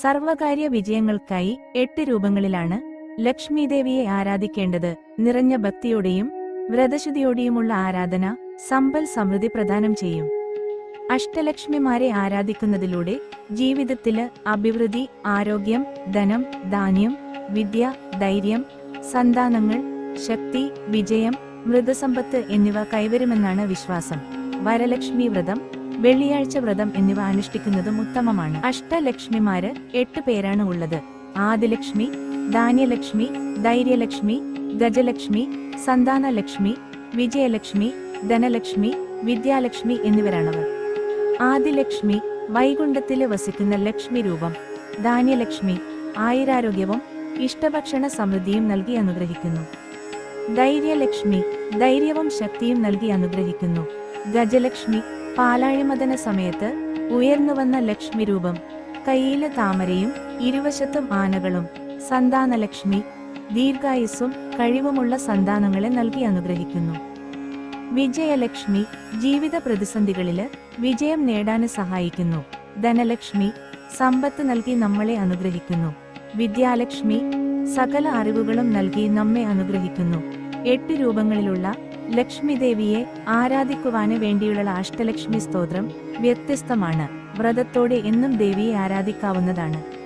സർവകാര്യ വിജയങ്ങൾക്കായി എട്ട് രൂപങ്ങളിലാണ് ലക്ഷ്മിദേവിയെ ആരാധിക്കേണ്ടത്. നിറഞ്ഞ ഭക്തിയോടെയും വ്രതശുദ്ധിയോടെയുമുള്ള ആരാധന സമ്പൽ സമൃദ്ധി പ്രദാനം ചെയ്യും. അഷ്ടലക്ഷ്മിമാരെ ആരാധിക്കുന്നതിലൂടെ ജീവിതത്തിൽ അഭിവൃദ്ധി ആരോഗ്യം ധനം ധാന്യം വിദ്യ ധൈര്യം സന്താനങ്ങൾ ശക്തി വിജയം മൃതസമ്പത്ത് എന്നിവ കൈവരുമെന്നാണ് വിശ്വാസം. വരലക്ഷ്മി വ്രതം വെള്ളിയാഴ്ച വ്രതം എന്നിവ അനുഷ്ഠിക്കുന്നതും ഉത്തമമാണ്. അഷ്ടലക്ഷ്മിമാര് എട്ട് പേരാണ് ഉള്ളത്. ആദിലക്ഷ്മി ധാന്യലക്ഷ്മി ധൈര്യലക്ഷ്മി ഗജലക്ഷ്മി സന്താനലക്ഷ്മി വിജയലക്ഷ്മി ധനലക്ഷ്മി വിദ്യാലക്ഷ്മി എന്നിവരാണവർ. ആദിലക്ഷ്മി വൈകുണ്ഠത്തിൽ വസിക്കുന്ന ലക്ഷ്മി രൂപം ധാന്യലക്ഷ്മി ആയുരാരോഗ്യവും ഇഷ്ടഭക്ഷണ സമൃദ്ധിയും നൽകി അനുഗ്രഹിക്കുന്നു. ധൈര്യലക്ഷ്മി ധൈര്യവും ശക്തിയും നൽകി അനുഗ്രഹിക്കുന്നു. ഗജലക്ഷ്മി പാലാഴിമതന സമയത്ത് ഉയർന്നുവന്ന ലക്ഷ്മി രൂപം കയ്യിലെ താമരയും ഇരുവശത്തും ആനകളും സന്താനലക്ഷ്മി ദീർഘായുസ്സും കഴിവുമുള്ള സന്താനങ്ങളെ നൽകി അനുഗ്രഹിക്കുന്നു. വിജയലക്ഷ്മി ജീവിത പ്രതിസന്ധികളിൽ വിജയം നേടാന് സഹായിക്കുന്നു. ധനലക്ഷ്മി സമ്പത്ത് നൽകി നമ്മളെ അനുഗ്രഹിക്കുന്നു. വിദ്യാലക്ഷ്മി സകല അറിവുകളും നൽകി നമ്മെ അനുഗ്രഹിക്കുന്നു. എട്ട് രൂപങ്ങളിലുള്ള ലക്ഷ്മി ദേവിയെ ആരാധിക്കുവാന് വേണ്ടിയുള്ള അഷ്ടലക്ഷ്മി സ്തോത്രം വ്യത്യസ്തമാണ്. വ്രതത്തോടെ എന്നും ദേവിയെ ആരാധിക്കാവുന്നതാണ്.